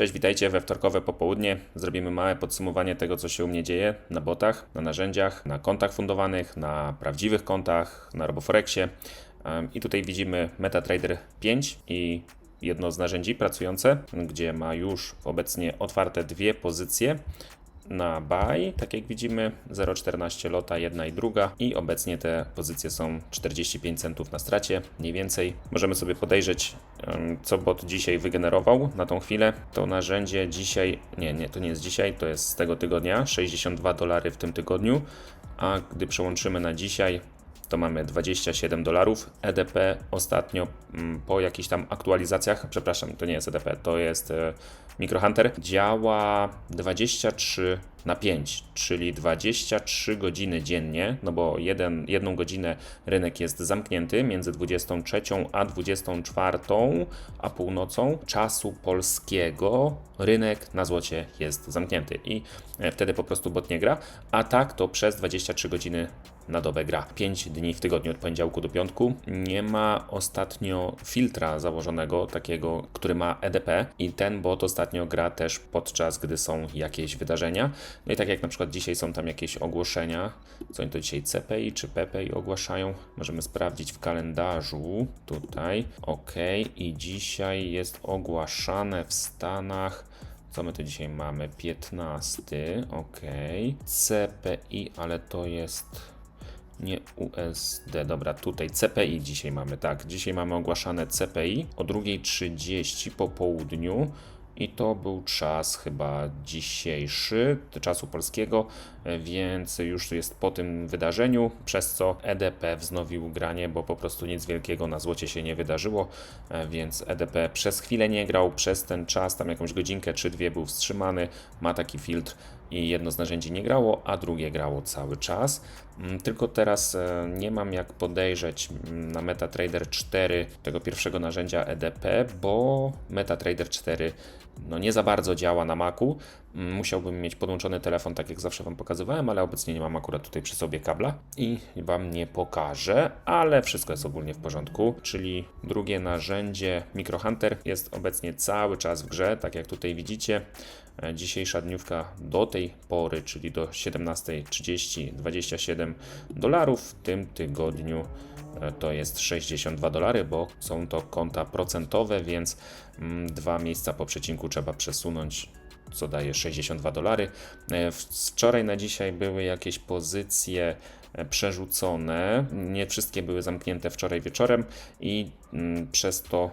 Cześć, witajcie we wtorkowe popołudnie. Zrobimy małe podsumowanie tego, co się u mnie dzieje na botach, na narzędziach, na kontach fundowanych, na prawdziwych kontach, na RoboForexie. I tutaj widzimy MetaTrader 5 i jedno z narzędzi pracujące, gdzie ma już obecnie otwarte dwie pozycje na buy, tak jak widzimy 0,14 lota, jedna i druga i obecnie te pozycje są 45 centów na stracie, mniej więcej. Możemy sobie podejrzeć, co bot dzisiaj wygenerował na tą chwilę. To narzędzie dzisiaj, nie, nie, to nie jest dzisiaj, to jest z tego tygodnia, 62 dolary w tym tygodniu, a gdy przełączymy na dzisiaj, to mamy 27 dolarów. EDP ostatnio mm, po jakichś tam aktualizacjach, przepraszam, to nie jest EDP, to jest e, Microhunter, działa 23 na 5, czyli 23 godziny dziennie, no bo jeden, jedną godzinę rynek jest zamknięty między 23 a 24, a północą czasu polskiego rynek na złocie jest zamknięty i e, wtedy po prostu bot nie gra, a tak to przez 23 godziny na dobę gra. 5 dni w tygodniu od poniedziałku do piątku. Nie ma ostatnio filtra założonego, takiego, który ma EDP i ten bot ostatnio gra też podczas gdy są jakieś wydarzenia. No i tak jak na przykład dzisiaj są tam jakieś ogłoszenia, co oni to dzisiaj CPI czy PPI ogłaszają, możemy sprawdzić w kalendarzu tutaj. OK, i dzisiaj jest ogłaszane w Stanach. Co my tu dzisiaj mamy? 15. OK. CPI, ale to jest nie USD. Dobra, tutaj CPI dzisiaj mamy. Tak, dzisiaj mamy ogłaszane CPI o 2.30 po południu. I to był czas chyba dzisiejszy, czasu polskiego, więc już jest po tym wydarzeniu, przez co EDP wznowił granie, bo po prostu nic wielkiego na złocie się nie wydarzyło, więc EDP przez chwilę nie grał, przez ten czas, tam jakąś godzinkę czy dwie był wstrzymany, ma taki filtr i jedno z narzędzi nie grało, a drugie grało cały czas. Mm, Tylko teraz e, nie mam jak podejrzeć mm, na MetaTrader 4 tego pierwszego narzędzia EDP, bo MetaTrader 4 no nie za bardzo działa na Macu. Mm, Musiałbym mieć podłączony telefon, tak jak zawsze Wam pokazywałem, ale obecnie nie mam akurat tutaj przy sobie kabla i Wam nie pokażę, ale wszystko jest ogólnie w porządku. Czyli drugie narzędzie Microhunter jest obecnie cały czas w grze, tak jak tutaj widzicie. E, Dzisiejsza dniówka do tej pory, czyli do 17.30, 27 dolarów. W tym tygodniu to jest 62 dolary, bo są to konta procentowe, więc mm, dwa miejsca po przecinku trzeba przesunąć co daje 62 dolary. E, Wczoraj na dzisiaj były jakieś pozycje e, przerzucone. Nie wszystkie były zamknięte wczoraj wieczorem i mm, przez to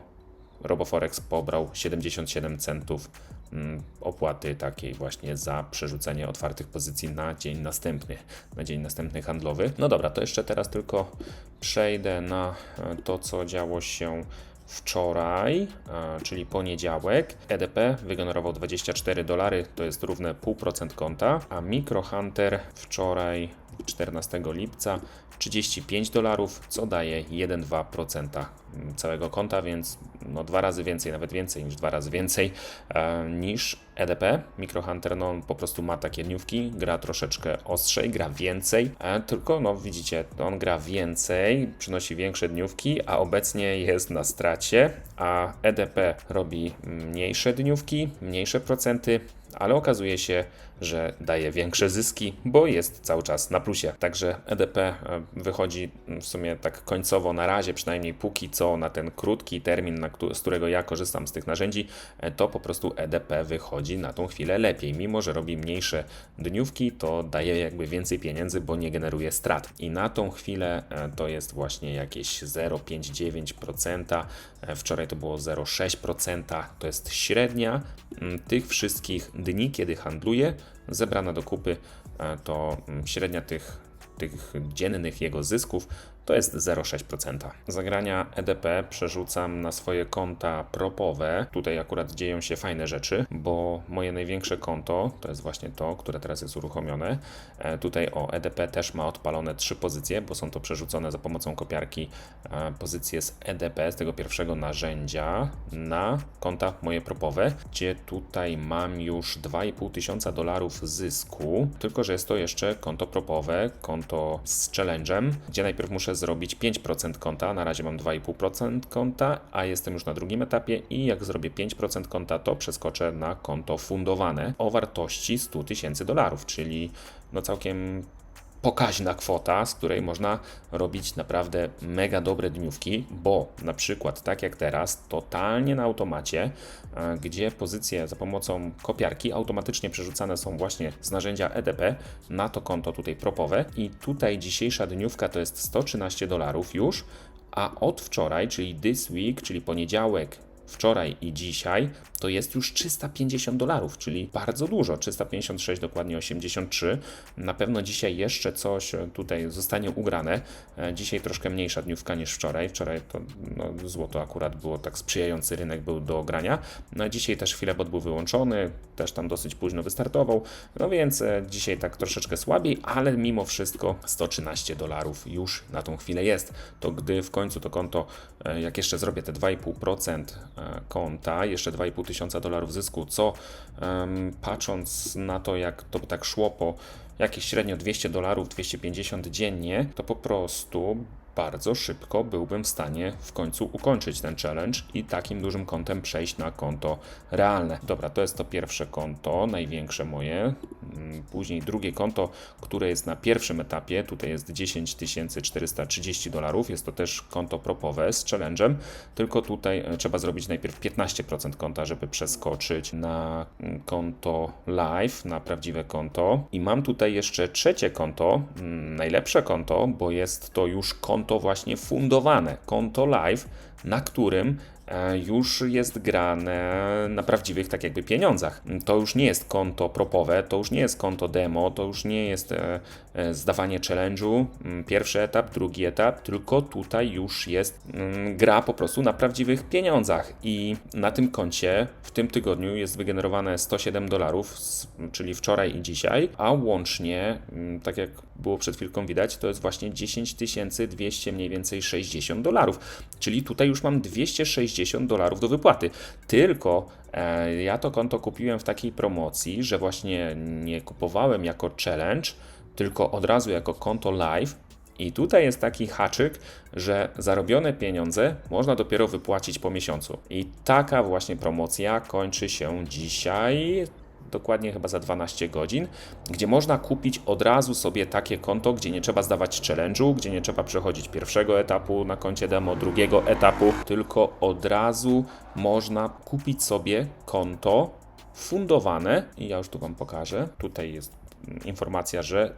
RoboForex pobrał 77 centów mm, opłaty takiej właśnie za przerzucenie otwartych pozycji na dzień następny, na dzień następny handlowy. No dobra, to jeszcze teraz tylko przejdę na e, to, co działo się wczoraj, e, czyli poniedziałek. EDP wygenerował 24 dolary, to jest równe 0,5% konta, a Microhunter wczoraj 14 lipca 35 dolarów, co daje 1,2% całego konta, więc no dwa razy więcej, nawet więcej niż dwa razy więcej e, niż EDP. Microhunter no po prostu ma takie dniówki, gra troszeczkę ostrzej, gra więcej, e, tylko no widzicie, on gra więcej, przynosi większe dniówki, a obecnie jest na stracie, a EDP robi mniejsze dniówki, mniejsze procenty, ale okazuje się, że daje większe zyski, bo jest cały czas na plusie. Także EDP e, wychodzi w sumie tak końcowo na razie, przynajmniej póki co na ten krótki termin, z którego ja korzystam z tych narzędzi, e, to po prostu EDP wychodzi na tą chwilę lepiej. Mimo, że robi mniejsze dniówki, to daje jakby więcej pieniędzy, bo nie generuje strat. I na tą chwilę e, to jest właśnie jakieś 0,59%. E, Wczoraj to było 0,6%. To jest średnia tych wszystkich dni, kiedy handluje, zebrana do kupy, e, to mm, średnia tych, tych dziennych jego zysków to jest 0,6%. Zagrania EDP przerzucam na swoje konta propowe. Tutaj akurat dzieją się fajne rzeczy, bo moje największe konto to jest właśnie to, które teraz jest uruchomione. E, Tutaj o EDP też ma odpalone trzy pozycje, bo są to przerzucone za pomocą kopiarki e, pozycje z EDP, z tego pierwszego narzędzia na konta moje propowe, gdzie tutaj mam już 2,5 tysiąca dolarów zysku, tylko że jest to jeszcze konto propowe, konto z challenge'em, gdzie najpierw muszę zrobić 5% konta. Na razie mam 2,5% konta, a jestem już na drugim etapie i jak zrobię 5% konta, to przeskoczę na konto fundowane o wartości 100 tysięcy dolarów, czyli no całkiem pokaźna kwota, z której można robić naprawdę mega dobre dniówki, bo na przykład tak jak teraz, totalnie na automacie, e, gdzie pozycje za pomocą kopiarki automatycznie przerzucane są właśnie z narzędzia EDP na to konto tutaj propowe. I tutaj dzisiejsza dniówka to jest 113 dolarów już, a od wczoraj, czyli this week, czyli poniedziałek, wczoraj i dzisiaj, to jest już 350 dolarów, czyli bardzo dużo, 356 dokładnie 83. Na pewno dzisiaj jeszcze coś tutaj zostanie ugrane. E, Dzisiaj troszkę mniejsza dniówka niż wczoraj. Wczoraj to no, złoto akurat było tak sprzyjający rynek był do grania. No dzisiaj też chwilebot był wyłączony, też tam dosyć późno wystartował. No więc e, dzisiaj tak troszeczkę słabiej, ale mimo wszystko 113 dolarów już na tą chwilę jest. To gdy w końcu to konto, e, jak jeszcze zrobię te 2,5% e, konta, jeszcze 2,5 tysiąca dolarów zysku, co patrząc na to, jak to tak szło po jakieś średnio 200 dolarów, 250 dziennie, to po prostu bardzo szybko byłbym w stanie w końcu ukończyć ten challenge i takim dużym kontem przejść na konto realne. Dobra, to jest to pierwsze konto, największe moje. Mm, Później drugie konto, które jest na pierwszym etapie, tutaj jest 10 430 dolarów. Jest to też konto propowe z challenge'em, tylko tutaj e, trzeba zrobić najpierw 15% konta, żeby przeskoczyć na mm, konto live, na prawdziwe konto. I mam tutaj jeszcze trzecie konto, mm, najlepsze konto, bo jest to już konto właśnie fundowane, konto live, na którym już jest grane na prawdziwych tak jakby pieniądzach. To już nie jest konto propowe, to już nie jest konto demo, to już nie jest e, e, zdawanie challenge'u, mm, pierwszy etap, drugi etap, tylko tutaj już jest mm, gra po prostu na prawdziwych pieniądzach. I na tym koncie w tym tygodniu jest wygenerowane 107 dolarów, czyli wczoraj i dzisiaj, a łącznie, mm, tak jak było przed chwilką widać, to jest właśnie 10 200 mniej więcej 60 dolarów, czyli tutaj już mam 260 dolarów do wypłaty. Tylko e, ja to konto kupiłem w takiej promocji, że właśnie nie kupowałem jako challenge, tylko od razu jako konto live. I tutaj jest taki haczyk, że zarobione pieniądze można dopiero wypłacić po miesiącu. I taka właśnie promocja kończy się dzisiaj dokładnie chyba za 12 godzin, gdzie można kupić od razu sobie takie konto, gdzie nie trzeba zdawać challenge'u, gdzie nie trzeba przechodzić pierwszego etapu na koncie demo, drugiego etapu, tylko od razu można kupić sobie konto fundowane i ja już tu Wam pokażę. Tutaj jest informacja, że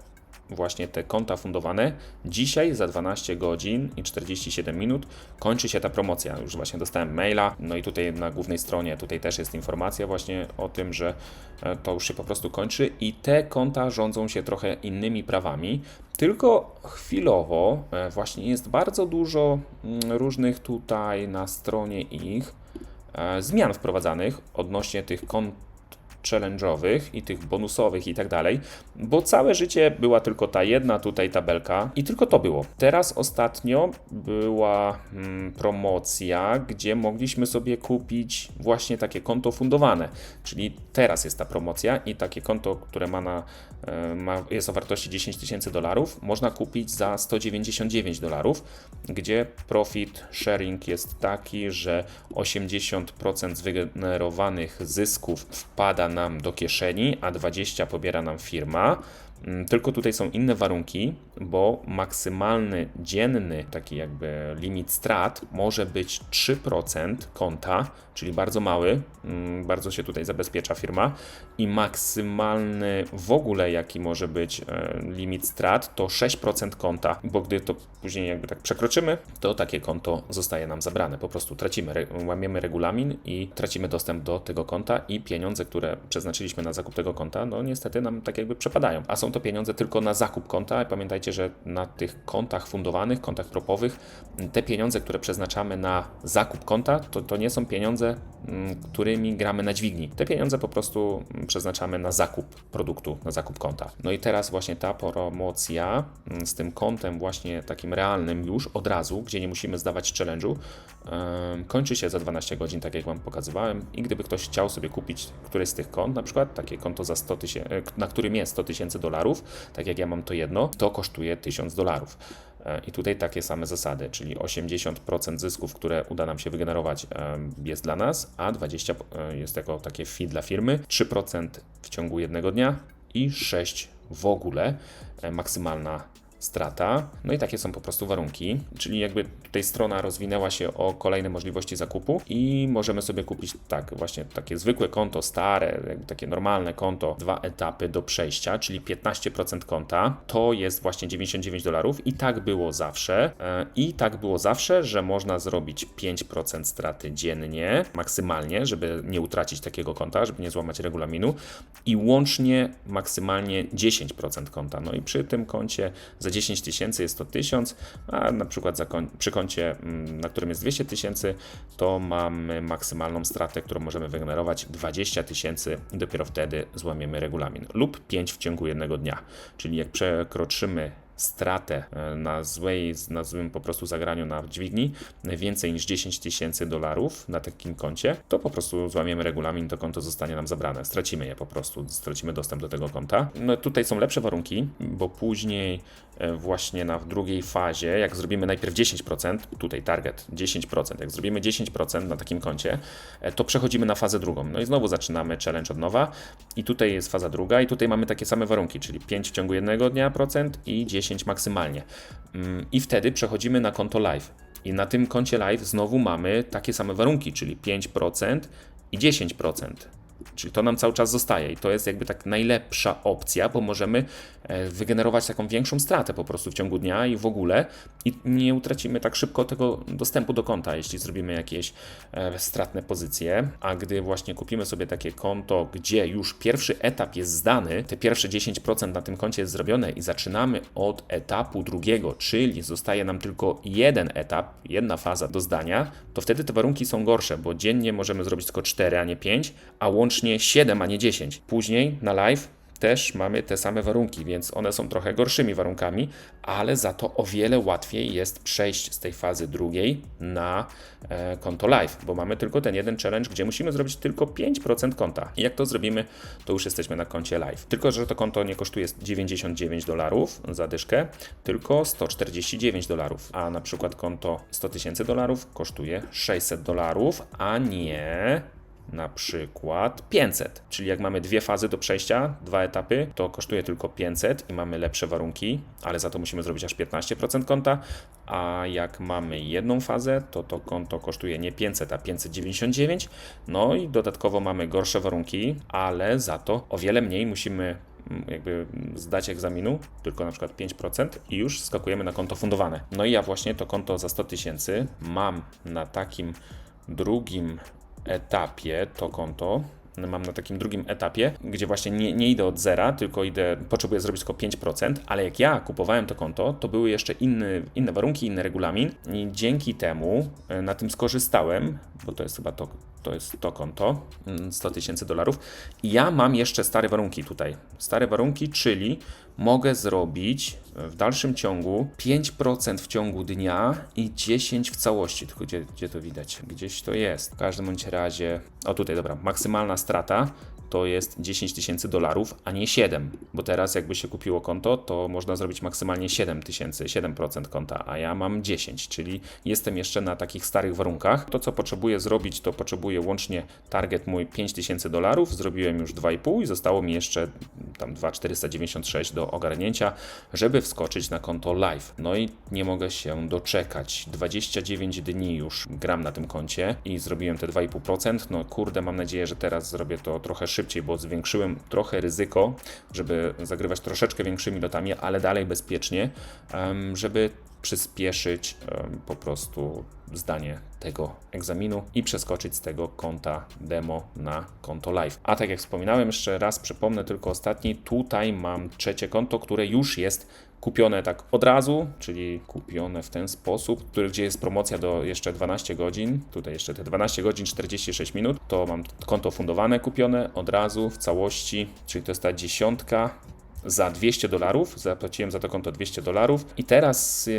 właśnie te konta fundowane. Dzisiaj za 12 godzin i 47 minut kończy się ta promocja. Już właśnie dostałem maila, no i tutaj na głównej stronie tutaj też jest informacja właśnie o tym, że e, to już się po prostu kończy i te konta rządzą się trochę innymi prawami. Tylko chwilowo e, właśnie jest bardzo dużo mm, różnych tutaj na stronie ich e, zmian wprowadzanych odnośnie tych kont challenge'owych i tych bonusowych i tak dalej, bo całe życie była tylko ta jedna tutaj tabelka i tylko to było. Teraz ostatnio była mm, promocja, gdzie mogliśmy sobie kupić właśnie takie konto fundowane, czyli teraz jest ta promocja i takie konto, które ma, na, e, ma jest o wartości 10 tysięcy dolarów, można kupić za 199 dolarów, gdzie profit sharing jest taki, że 80% z wygenerowanych zysków wpada nam do kieszeni, a 20% pobiera nam firma. Mm, Tylko tutaj są inne warunki, bo maksymalny dzienny taki jakby limit strat może być 3% konta, czyli bardzo mały, mm, bardzo się tutaj zabezpiecza firma i maksymalny w ogóle jaki może być e, limit strat to 6% konta, bo gdy to później jakby tak przekroczymy, to takie konto zostaje nam zabrane. Po prostu tracimy, łamiemy regulamin i tracimy dostęp do tego konta i pieniądze, które przeznaczyliśmy na zakup tego konta, no niestety nam tak jakby przepadają. A są to pieniądze tylko na zakup konta. Pamiętajcie, że na tych kontach fundowanych, kontach propowych, te pieniądze, które przeznaczamy na zakup konta, to, to nie są pieniądze, mm, którymi gramy na dźwigni. Te pieniądze po prostu mm, przeznaczamy na zakup produktu, na zakup konta. No i teraz właśnie ta promocja mm, z tym kontem właśnie takim realnym już od razu, gdzie nie musimy zdawać challenge'u, kończy się za 12 godzin, tak jak Wam pokazywałem. I gdyby ktoś chciał sobie kupić któreś z tych kont, na przykład takie konto za 100 tysięcy, na którym jest 100 tysięcy dolarów, tak jak ja mam to jedno, to kosztuje 1000 dolarów. E, I tutaj takie same zasady, czyli 80% zysków, które uda nam się wygenerować, e, jest dla nas, a 20% e, jest jako takie fee dla firmy, 3% w ciągu jednego dnia i 6% w ogóle maksymalna strata. No i takie są po prostu warunki, czyli jakby tutaj strona rozwinęła się o kolejne możliwości zakupu i możemy sobie kupić tak, właśnie takie zwykłe konto, stare, takie normalne konto, dwa etapy do przejścia, czyli 15% konta, to jest właśnie 99 dolarów i tak było zawsze. E, I tak było zawsze, że można zrobić 5% straty dziennie, maksymalnie, żeby nie utracić takiego konta, żeby nie złamać regulaminu i łącznie maksymalnie 10% konta. No i przy tym koncie za za 10 tysięcy jest to 1000, a na przykład za przy koncie, mm, na którym jest 200 tysięcy, to mamy maksymalną stratę, którą możemy wygenerować 20 tysięcy i dopiero wtedy złamiemy regulamin lub 5 w ciągu jednego dnia. Czyli jak przekroczymy stratę e, na złej, na złym po prostu zagraniu na dźwigni więcej niż 10 tysięcy dolarów na takim koncie, to po prostu złamiemy regulamin, to konto zostanie nam zabrane. Stracimy je po prostu, stracimy dostęp do tego konta. No tutaj są lepsze warunki, bo później e, właśnie na drugiej fazie, jak zrobimy najpierw 10%, tutaj target 10%, jak zrobimy 10% na takim koncie, e, to przechodzimy na fazę drugą. No i znowu zaczynamy challenge od nowa i tutaj jest faza druga i tutaj mamy takie same warunki, czyli 5 w ciągu jednego dnia procent i 10 10 maksymalnie. Mm, I wtedy przechodzimy na konto live. I na tym koncie live znowu mamy takie same warunki, czyli 5% i 10%. Czyli to nam cały czas zostaje i to jest jakby tak najlepsza opcja, bo możemy e, wygenerować taką większą stratę po prostu w ciągu dnia i w ogóle i nie utracimy tak szybko tego dostępu do konta, jeśli zrobimy jakieś e, stratne pozycje. A gdy właśnie kupimy sobie takie konto, gdzie już pierwszy etap jest zdany, te pierwsze 10% na tym koncie jest zrobione i zaczynamy od etapu drugiego, czyli zostaje nam tylko jeden etap, jedna faza do zdania, to wtedy te warunki są gorsze, bo dziennie możemy zrobić tylko 4, a nie 5, a łącznie 7, a nie 10. Później na live też mamy te same warunki, więc one są trochę gorszymi warunkami, ale za to o wiele łatwiej jest przejść z tej fazy drugiej na e, konto live, bo mamy tylko ten jeden challenge, gdzie musimy zrobić tylko 5% konta. I jak to zrobimy, to już jesteśmy na koncie live. Tylko, że to konto nie kosztuje 99 dolarów za dyszkę, tylko 149 dolarów, a na przykład konto 100 tysięcy dolarów kosztuje 600 dolarów, a nie na przykład 500. Czyli jak mamy dwie fazy do przejścia, dwa etapy, to kosztuje tylko 500 i mamy lepsze warunki, ale za to musimy zrobić aż 15% konta, a jak mamy jedną fazę, to to konto kosztuje nie 500, a 599. No i dodatkowo mamy gorsze warunki, ale za to o wiele mniej musimy mm, jakby zdać egzaminu, tylko na przykład 5% i już skakujemy na konto fundowane. No i ja właśnie to konto za 100 tysięcy mam na takim drugim etapie to konto. Mam na takim drugim etapie, gdzie właśnie nie, nie idę od zera, tylko idę, potrzebuję zrobić tylko 5%, ale jak ja kupowałem to konto, to były jeszcze inne, inne warunki, inny regulamin i dzięki temu e, na tym skorzystałem, bo to jest chyba to, to jest to konto, 100 mm, tysięcy dolarów. Ja mam jeszcze stare warunki tutaj. Stare warunki, czyli mogę zrobić w dalszym ciągu 5% w ciągu dnia i 10% w całości. Tylko gdzie, gdzie to widać? Gdzieś to jest. W każdym bądź razie, o tutaj, dobra, maksymalna strata to jest 10 tysięcy dolarów, a nie 7, bo teraz jakby się kupiło konto, to można zrobić maksymalnie 7 tysięcy, 7% konta, a ja mam 10, czyli jestem jeszcze na takich starych warunkach. To co potrzebuję zrobić, to potrzebuję łącznie target mój 5 tysięcy dolarów, zrobiłem już 2,5 i zostało mi jeszcze tam 2,496 do ogarnięcia, żeby wskoczyć na konto live. No i nie mogę się doczekać. 29 dni już gram na tym koncie i zrobiłem te 2,5%. No kurde, mam nadzieję, że teraz zrobię to trochę szybciej szybciej, bo zwiększyłem trochę ryzyko, żeby zagrywać troszeczkę większymi lotami, ale dalej bezpiecznie, żeby przyspieszyć po prostu zdanie tego egzaminu i przeskoczyć z tego konta demo na konto live. A tak jak wspominałem, jeszcze raz przypomnę tylko ostatni, tutaj mam trzecie konto, które już jest kupione tak od razu, czyli kupione w ten sposób, który, gdzie jest promocja do jeszcze 12 godzin, tutaj jeszcze te 12 godzin 46 minut, to mam konto fundowane kupione od razu w całości, czyli to jest ta dziesiątka za 200 dolarów, zapłaciłem za to konto 200 dolarów. I teraz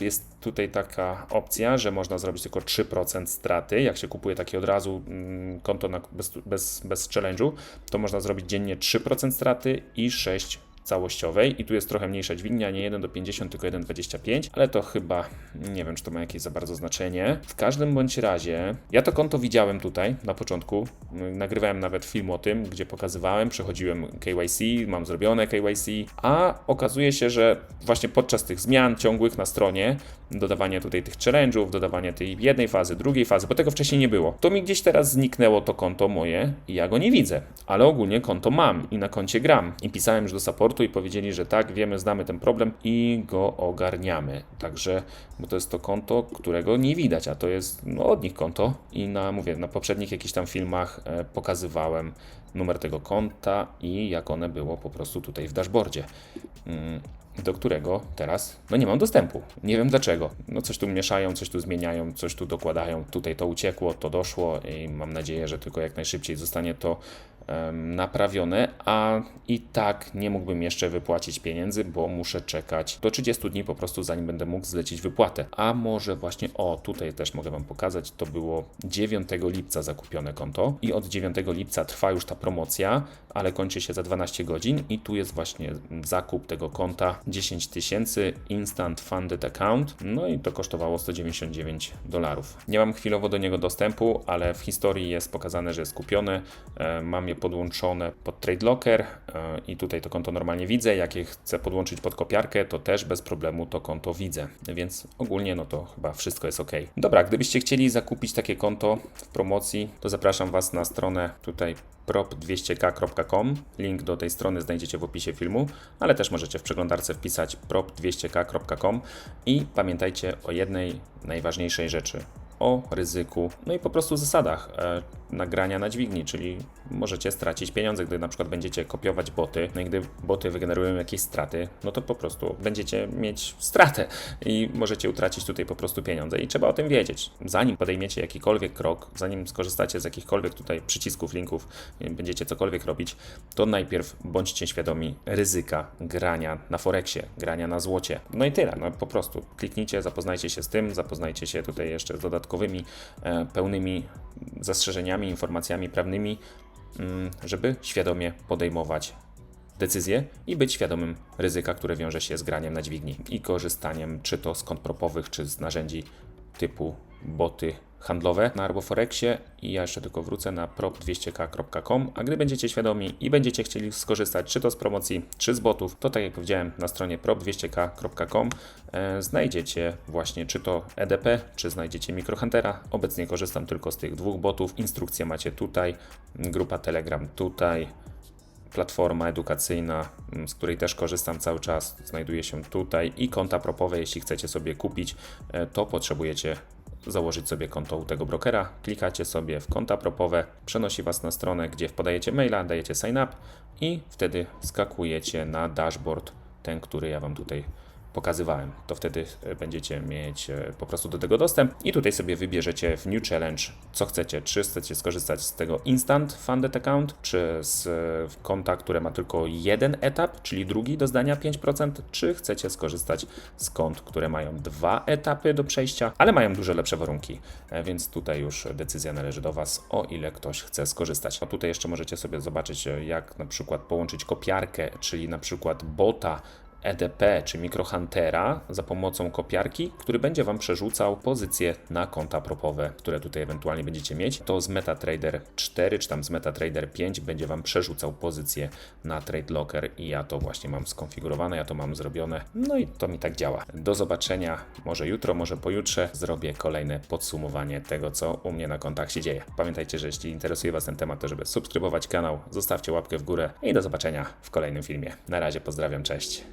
jest tutaj taka opcja, że można zrobić tylko 3% straty, jak się kupuje takie od razu mm, konto na, bez, bez, bez challenge'u, to można zrobić dziennie 3% straty i 6 całościowej. I tu jest trochę mniejsza dźwignia, nie 1 do 50, tylko 1,25, ale to chyba, nie wiem, czy to ma jakieś za bardzo znaczenie. W każdym bądź razie, ja to konto widziałem tutaj na początku, nagrywałem nawet film o tym, gdzie pokazywałem, przechodziłem KYC, mam zrobione KYC, a okazuje się, że właśnie podczas tych zmian ciągłych na stronie, dodawanie tutaj tych challenge'ów, dodawanie tej jednej fazy, drugiej fazy, bo tego wcześniej nie było, to mi gdzieś teraz zniknęło to konto moje i ja go nie widzę, ale ogólnie konto mam i na koncie gram. I pisałem już do supportu i powiedzieli, że tak, wiemy, znamy ten problem i go ogarniamy. Także, bo to jest to konto, którego nie widać, a to jest no, od nich konto i na, mówię, na poprzednich jakichś tam filmach e, pokazywałem numer tego konta i jak one było po prostu tutaj w dashboardzie. Mm, do którego teraz no nie mam dostępu. Nie wiem dlaczego. No coś tu mieszają, coś tu zmieniają, coś tu dokładają. Tutaj to uciekło, to doszło i mam nadzieję, że tylko jak najszybciej zostanie to naprawione, a i tak nie mógłbym jeszcze wypłacić pieniędzy, bo muszę czekać do 30 dni po prostu zanim będę mógł zlecić wypłatę. A może właśnie, o tutaj też mogę Wam pokazać, to było 9 lipca zakupione konto i od 9 lipca trwa już ta promocja, ale kończy się za 12 godzin i tu jest właśnie zakup tego konta 10 tysięcy Instant Funded Account, no i to kosztowało 199 dolarów. Nie mam chwilowo do niego dostępu, ale w historii jest pokazane, że jest kupione. E, Mam je podłączone pod Trade Locker e, i tutaj to konto normalnie widzę. Jak je chcę podłączyć pod kopiarkę, to też bez problemu to konto widzę. Więc ogólnie no to chyba wszystko jest ok. Dobra, gdybyście chcieli zakupić takie konto w promocji, to zapraszam Was na stronę tutaj prop200k.com. Link do tej strony znajdziecie w opisie filmu, ale też możecie w przeglądarce wpisać prop200k.com i pamiętajcie o jednej najważniejszej rzeczy. O ryzyku, no i po prostu zasadach e, nagrania na dźwigni, czyli możecie stracić pieniądze, gdy na przykład będziecie kopiować boty, no i gdy boty wygenerują jakieś straty, no to po prostu będziecie mieć stratę i możecie utracić tutaj po prostu pieniądze i trzeba o tym wiedzieć. Zanim podejmiecie jakikolwiek krok, zanim skorzystacie z jakichkolwiek tutaj przycisków, linków, i będziecie cokolwiek robić, to najpierw bądźcie świadomi ryzyka grania na Forexie, grania na złocie. No i tyle, no po prostu kliknijcie, zapoznajcie się z tym, zapoznajcie się tutaj jeszcze z dodatkowymi, e, pełnymi zastrzeżeniami, informacjami prawnymi, mm, żeby świadomie podejmować decyzje i być świadomym ryzyka, które wiąże się z graniem na dźwigni i korzystaniem czy to z kont propowych, czy z narzędzi typu boty handlowe na Arboforexie i ja jeszcze tylko wrócę na prop200k.com, a gdy będziecie świadomi i będziecie chcieli skorzystać czy to z promocji, czy z botów, to tak jak powiedziałem na stronie prop200k.com e, znajdziecie właśnie czy to EDP, czy znajdziecie Microhuntera. Obecnie korzystam tylko z tych dwóch botów. Instrukcje macie tutaj, grupa Telegram tutaj, platforma edukacyjna, z której też korzystam cały czas, znajduje się tutaj i konta propowe, jeśli chcecie sobie kupić, e, to potrzebujecie założyć sobie konto u tego brokera, klikacie sobie w konta propowe, przenosi Was na stronę, gdzie wpodajecie maila, dajecie sign up i wtedy skakujecie na dashboard, ten, który ja Wam tutaj pokazywałem. To wtedy e, będziecie mieć e, po prostu do tego dostęp i tutaj sobie wybierzecie w New Challenge, co chcecie. Czy chcecie skorzystać z tego Instant Funded Account, czy z e, konta, które ma tylko jeden etap, czyli drugi do zdania 5%, czy chcecie skorzystać z kont, które mają dwa etapy do przejścia, ale mają dużo lepsze warunki. Więc tutaj już decyzja należy do Was, o ile ktoś chce skorzystać. A tutaj jeszcze możecie sobie zobaczyć, jak na przykład połączyć kopiarkę, czyli na przykład bota EDP czy Microhuntera za pomocą kopiarki, który będzie Wam przerzucał pozycje na konta propowe, które tutaj ewentualnie będziecie mieć. To z MetaTrader 4 czy tam z MetaTrader 5 będzie Wam przerzucał pozycje na Trade Locker i ja to właśnie mam skonfigurowane, ja to mam zrobione. No i to mi tak działa. Do zobaczenia może jutro, może pojutrze zrobię kolejne podsumowanie tego, co u mnie na kontach się dzieje. Pamiętajcie, że jeśli interesuje Was ten temat, to żeby subskrybować kanał, zostawcie łapkę w górę i do zobaczenia w kolejnym filmie. Na razie pozdrawiam, cześć.